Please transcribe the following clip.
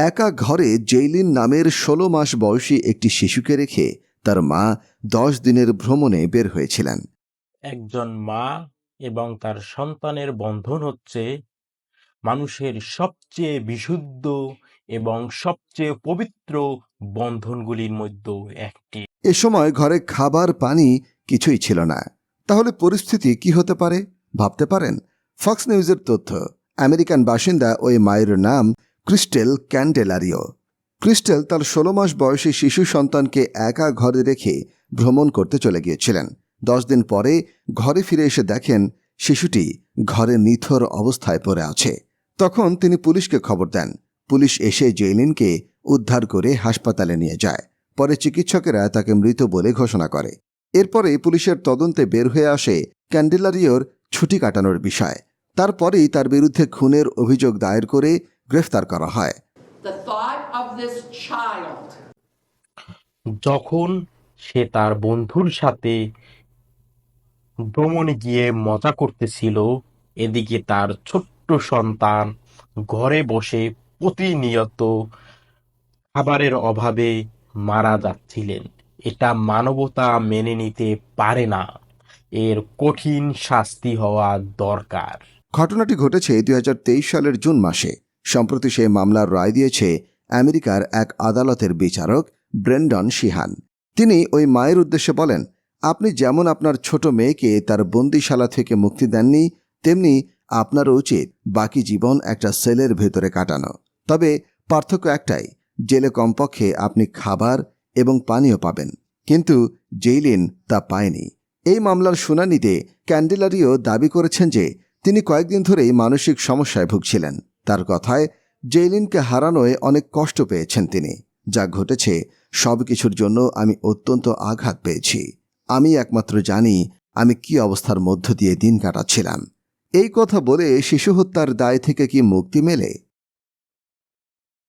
একা ঘরে জেইলিন নামের ষোলো মাস বয়সী একটি শিশুকে রেখে তার মা দশ দিনের ভ্রমণে বের হয়েছিলেন। একজন মা এবং তার সন্তানের বন্ধন হচ্ছে মানুষের সবচেয়ে বিশুদ্ধ এবং সবচেয়ে পবিত্র বন্ধনগুলির মধ্যে একটি। এ সময় ঘরে খাবার পানি কিছুই ছিল না। তাহলে পরিস্থিতি কি হতে পারে? ভাবতে পারেন? ফক্স নিউজের তথ্য। আমেরিকান বাসিন্দা ওই মায়ের নাম ক্রিস্টেল ক্যান্ডেলারিও। ক্রিস্টেল তার ষোলো মাস বয়সী শিশু সন্তানকে একা ঘরে রেখে ভ্রমণ করতে চলে গিয়েছিলেন। দশ দিন পরে ঘরে ফিরে এসে দেখেন শিশুটি ঘরে নিথর অবস্থায় পড়ে আছে। তখন তিনি পুলিশকে খবর দেন। পুলিশ এসে জেইলিনকে উদ্ধার করে হাসপাতালে নিয়ে যায়। পরে চিকিৎসকেরা তাকে মৃত বলে ঘোষণা করে। এরপরে পুলিশের তদন্তে বের হয়ে আসে ক্যান্ডেলারিওর ছুটি কাটানোর বিষয়। তারপরেই তার বিরুদ্ধে খুনের অভিযোগ দায়ের করে গ্রেফতার করা হয়। যখন সে তার বন্ধুর সাথে ভ্রমণে গিয়ে মজা করতেছিল এদিকে তার ছোট্ট সন্তান ঘরে বসে প্রতিনিয়ত খাবারের অভাবে মারা যাচ্ছিলেন। এটা মানবতা মেনে নিতে পারে না। এর কঠিন শাস্তি হওয়া দরকার। ঘটনাটি ঘটেছে দুই হাজার তেইশ সালের জুন মাসে। সম্প্রতি সেই মামলার রায় দিয়েছে আমেরিকার এক আদালতের বিচারক ব্রেন্ডন শিহান। তিনি ওই মায়ের উদ্দেশ্যে বলেন, আপনি যেমন আপনার ছোট মেয়েকে তার বন্দিশালা থেকে মুক্তি দেননি, তেমনি আপনারও উচিত বাকি জীবন একটা সেলের ভেতরে কাটানো। তবে পার্থক্য একটাই, জেলে কমপক্ষে আপনি খাবার এবং পানীয় পাবেন, কিন্তু জেইলিন তা পায়নি। এই মামলার শুনানিতে ক্যান্ডেলারিও দাবি করেছেন যে তিনি কয়েকদিন ধরেই মানসিক সমস্যায় ভুগছিলেন। তার কথায় জেইলিনকে হারানোয় অনেক কষ্ট পেয়েছেন তিনি। যা ঘটেছে সব কিছুর জন্য আমি অত্যন্ত আঘাত পেয়েছি। আমি একমাত্র জানি আমি কি অবস্থার মধ্য দিয়ে দিন কাটাচ্ছিলাম। এই কথা বলে শিশু হত্যার দায় থেকে কি মুক্তি মেলে?